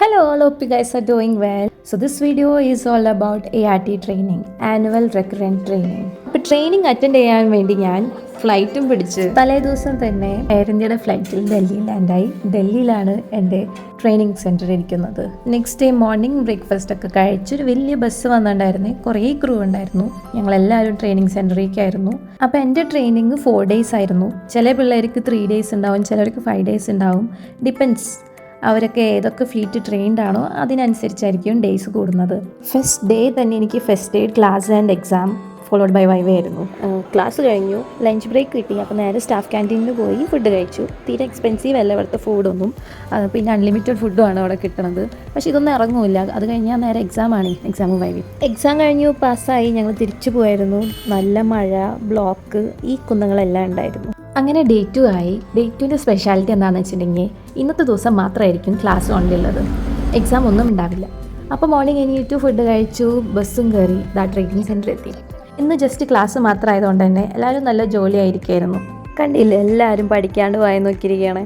Hello, all. Hope you guys are doing well. So this video is all about ART training, annual recurrent training. അപ്പോൾ training attend ചെയ്യാൻ വേണ്ടി ഞാൻ ഫ്ലൈറ്റും പിടിച്ച് തലേ ദിവസം തന്നെ എയർ ഇന്ത്യയുടെ ഫ്ലൈറ്റിൽ ഡൽഹി ലാൻഡായി ഡൽഹിയിലാണ് എന്റെ ട്രെയിനിങ് സെന്റർ ഇരിക്കുന്നത്. നെക്സ്റ്റ് ഡേ മോർണിംഗ് ബ്രേക്ക്ഫാസ്റ്റ് ഒക്കെ കഴിച്ച് ഒരു വലിയ ബസ് വന്നിട്ടുണ്ടായിരുന്നേ. കുറേ ക്രൂ ഉണ്ടായിരുന്നു. ഞങ്ങളെല്ലാവരും ട്രെയിനിങ് സെന്ററിലേക്കായിരുന്നു അപ്പോൾ എന്റെ ട്രെയിനിങ് ഫോർ ഡേയ്സ് ആയിരുന്നു. ചില പിള്ളേർക്ക് ത്രീ ഡേയ്സ് ഉണ്ടാവും ചിലർക്ക് ഫൈവ് ഡേയ്സ് ഉണ്ടാവും. ഡിപ്പെൻസ് അവരൊക്കെ ഏതൊക്കെ ഫീറ്റ് ട്രെയിൻഡ് ആണോ അതിനനുസരിച്ചായിരിക്കും ഡേയ്സ് കൂടുന്നത്. ഫസ്റ്റ് ഡേ തന്നെ എനിക്ക് first day class and exam followed by viva ആയിരുന്നു. ക്ലാസ് കഴിഞ്ഞു. ലഞ്ച് ബ്രേക്ക് കിട്ടി. അപ്പോൾ നേരെ സ്റ്റാഫ് ക്യാന്റീനിൽ പോയി ഫുഡ് കഴിച്ചു. തീരെ എക്സ്പെൻസീവ് അല്ല ഇവിടുത്തെ ഫുഡൊന്നും പിന്നെ അൺലിമിറ്റഡ് ഫുഡുമാണ് അവിടെ കിട്ടണത്. പക്ഷേ ഇതൊന്നും ഇറങ്ങൂല അത് കഴിഞ്ഞാൽ നേരെ എക്സാം ആണ്. എക്സാം വൈവി എക്സാം കഴിഞ്ഞു പാസ്സായി ഞങ്ങൾ തിരിച്ചു പോയായിരുന്നു. നല്ല മഴ ബ്ലോക്ക് ഈ കുന്നങ്ങളെല്ലാം ഉണ്ടായിരുന്നു. അങ്ങനെ ഡേ ടു ആയി. ഡേ ടുവിന്റെ സ്പെഷ്യാലിറ്റി എന്താണെന്ന് വെച്ചിട്ടുണ്ടെങ്കിൽ ഇന്നത്തെ ദിവസം മാത്രമായിരിക്കും ക്ലാസ് ഓൺലി ഉള്ളത്. എക്സാം ഒന്നും ഉണ്ടാവില്ല. അപ്പോൾ മോർണിംഗ് എണീറ്റു ഫുഡ് കഴിച്ചു ബസ്സും കയറി ദാ ട്രെയിനിങ് സെന്റർ എത്തി ഇന്ന് ജസ്റ്റ് ക്ലാസ് മാത്രമായതുകൊണ്ട് തന്നെ എല്ലാവരും നല്ല ജോലിയായിരിക്കുമായിരുന്നു കണ്ടില്ല? എല്ലാവരും പഠിക്കാണ്ട് വായി നോക്കിയിരിക്കുകയാണ്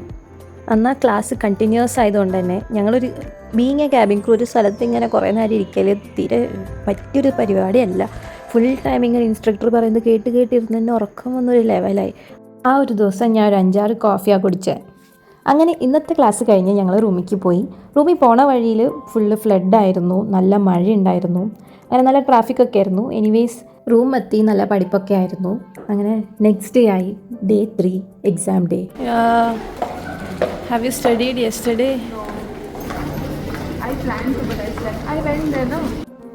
എന്നാൽ ക്ലാസ് കണ്ടിന്യൂസ് ആയതുകൊണ്ട് തന്നെ ഞങ്ങളൊരു ബീങ് എ ക്യാബിൻ ക്രൂ ഒരു സ്ഥലത്ത് ഇങ്ങനെ കുറേ നേരം ഇരിക്കൽ തീരെ പറ്റിയൊരു പരിപാടിയല്ല. ഫുൾ ടൈം ഇങ്ങനെ ഇൻസ്ട്രക്ടർ പറയുന്നത് കേട്ട് കേട്ടിരുന്ന് തന്നെ ഉറക്കം വന്നൊരു ലെവലായി ആ ഒരു ദിവസം ഞാൻ ഒരു അഞ്ചാറ് കോഫിയാണ് കുടിച്ചത് അങ്ങനെ ഇന്നത്തെ ക്ലാസ് കഴിഞ്ഞ് ഞങ്ങൾ റൂമിലേക്ക് പോയി. റൂമിൽ പോണ വഴിയിൽ ഫുള്ള് ഫ്ലഡായിരുന്നു നല്ല മഴ ഉണ്ടായിരുന്നു അങ്ങനെ നല്ല ട്രാഫിക് ഒക്കെ ആയിരുന്നു. എനിവേസ് റൂം എത്തി നല്ല പഠിപ്പൊക്കെ ആയിരുന്നു. അങ്ങനെ നെക്സ്റ്റ് ഡേ ആയി day three exam day have you studied yesterday?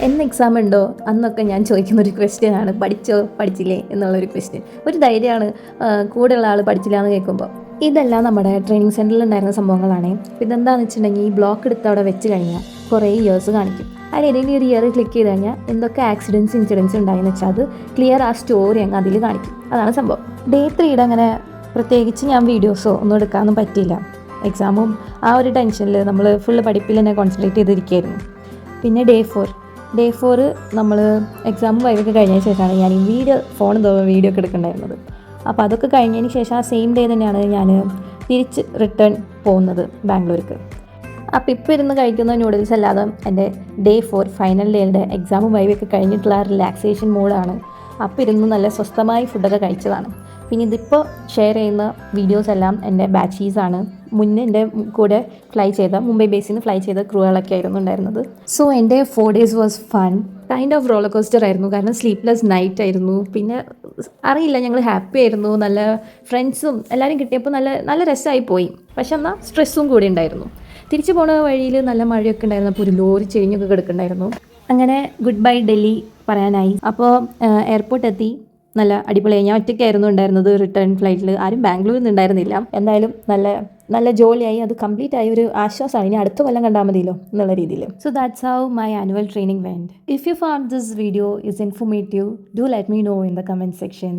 എന്ന് എക്സാം ഉണ്ടോ? അന്നൊക്കെ ഞാൻ ചോദിക്കുന്ന ഒരു ക്വസ്റ്റ്യൻ ആണ്. പഠിച്ചോ? പഠിച്ചില്ലേ? എന്നുള്ളൊരു ക്വസ്റ്റ്യൻ ഒരു ധൈര്യമാണ് കൂടെയുള്ള ആൾ പഠിച്ചില്ല എന്ന് കേൾക്കുമ്പോൾ ഇതെല്ലാം നമ്മുടെ ട്രെയിനിങ് സെന്ററിൽ ഉണ്ടായിരുന്ന സംഭവങ്ങളാണ്. ഇതെന്താണെന്ന് വെച്ചിട്ടുണ്ടെങ്കിൽ ഈ ബ്ലോക്ക് എടുത്ത് അവിടെ വെച്ച് കഴിഞ്ഞാൽ കുറേ ഇയേഴ്സ് കാണിക്കും. അതിനിടയിൽ ഒരു ഇയർ ക്ലിക്ക് ചെയ്ത് കഴിഞ്ഞാൽ എന്തൊക്കെ ആക്സിഡൻസ് ഇൻസിഡൻസ് ഉണ്ടായെന്ന് വെച്ചാൽ അത് ക്ലിയർ ആ സ്റ്റോറി അങ്ങ് അതിൽ കാണിക്കും. അതാണ് സംഭവം. ഡേ ത്രീയുടെ അങ്ങനെ പ്രത്യേകിച്ച് ഞാൻ വീഡിയോസോ ഒന്നും എടുക്കാനൊന്നും പറ്റിയില്ല. എക്സാമും ആ ഒരു ടെൻഷനിൽ നമ്മൾ ഫുള്ള് പഠിപ്പിൽ തന്നെ കോൺസെൻട്രേറ്റ് ചെയ്തിരിക്കുകയായിരുന്നു പിന്നെ ഡേ ഫോർ ഡേ ഫോർ നമ്മൾ എക്സാം വൈകൊക്കെ കഴിഞ്ഞതിന് ശേഷമാണ് ഞാൻ ഈ വീഡിയോ ഫോൺ വീഡിയോ ഒക്കെ എടുക്കണ്ടായിരുന്നത്. അപ്പോൾ അതൊക്കെ കഴിഞ്ഞതിന് ശേഷം ആ സെയിം ഡേ തന്നെയാണ് ഞാൻ തിരിച്ച് റിട്ടേൺ പോകുന്നത് ബാംഗ്ലൂർക്ക്. അപ്പോൾ ഇപ്പോൾ ഇരുന്ന് കഴിക്കുന്ന നൂഡിൽസ് അല്ലാതെ എന്റെ ഡേ ഫോർ ഫൈനൽ ഡേയുടെ എക്സാം വൈവൊക്കെ കഴിഞ്ഞിട്ടുള്ള റിലാക്സേഷൻ മൂഡാണ് അപ്പോൾ ഇരുന്ന് നല്ല സ്വസ്ഥമായി ഫുഡൊക്കെ കഴിച്ചതാണ്. പിന്നെ ഇതിപ്പോൾ ഷെയർ ചെയ്യുന്ന വീഡിയോസ് എല്ലാം എന്റെ ബാച്ചീസാണ് മുന്നേ എന്റെ കൂടെ ഫ്ലൈ ചെയ്ത മുംബൈ ബേസിൽ നിന്ന് ഫ്ലൈ ചെയ്ത ക്രൂകളൊക്കെ ആയിരുന്നു ഉണ്ടായിരുന്നത്. സോ എന്റെ four days was fun kind of roller coaster ആയിരുന്നു. കാരണം സ്ലീപ്ലെസ് നൈറ്റ് ആയിരുന്നു. പിന്നെ അറിയില്ല ഞങ്ങൾ ഹാപ്പി ആയിരുന്നു. നല്ല ഫ്രണ്ട്സും എല്ലാവരും കിട്ടിയപ്പോൾ നല്ല നല്ല രസമായി പോയി. പക്ഷെ എന്നാൽ സ്ട്രെസ്സും കൂടി ഉണ്ടായിരുന്നു. തിരിച്ചു പോണ വഴിയിൽ നല്ല മഴയൊക്കെ ഉണ്ടായിരുന്നു. അപ്പോൾ ഒരു ലോറി ചെരിഞ്ഞൊക്കെ കിടക്കുന്നുണ്ടായിരുന്നു. അങ്ങനെ ഗുഡ് ബൈ ഡൽഹി പറയാനായി അപ്പോൾ എയർപോർട്ട് എത്തി. നല്ല അടിപൊളിയായി. ഞാൻ ഒറ്റയ്ക്കായിരുന്നു ഉണ്ടായിരുന്നത് റിട്ടേൺ ഫ്ലൈറ്റിൽ ആരും ബാംഗ്ലൂരിൽ നിന്ന് ഉണ്ടായിരുന്നില്ല. എന്തായാലും നല്ല നല്ല ജോലിയായി. അത് കംപ്ലീറ്റ് ആയി. ഒരു ആശ്വാസമാണ്. ഇനി അടുത്ത കൊല്ലം കണ്ടാൽ മതിയല്ലോ എന്നുള്ള രീതിയിൽ so that's how my annual training went if you found this video is informative do let me know in the comment section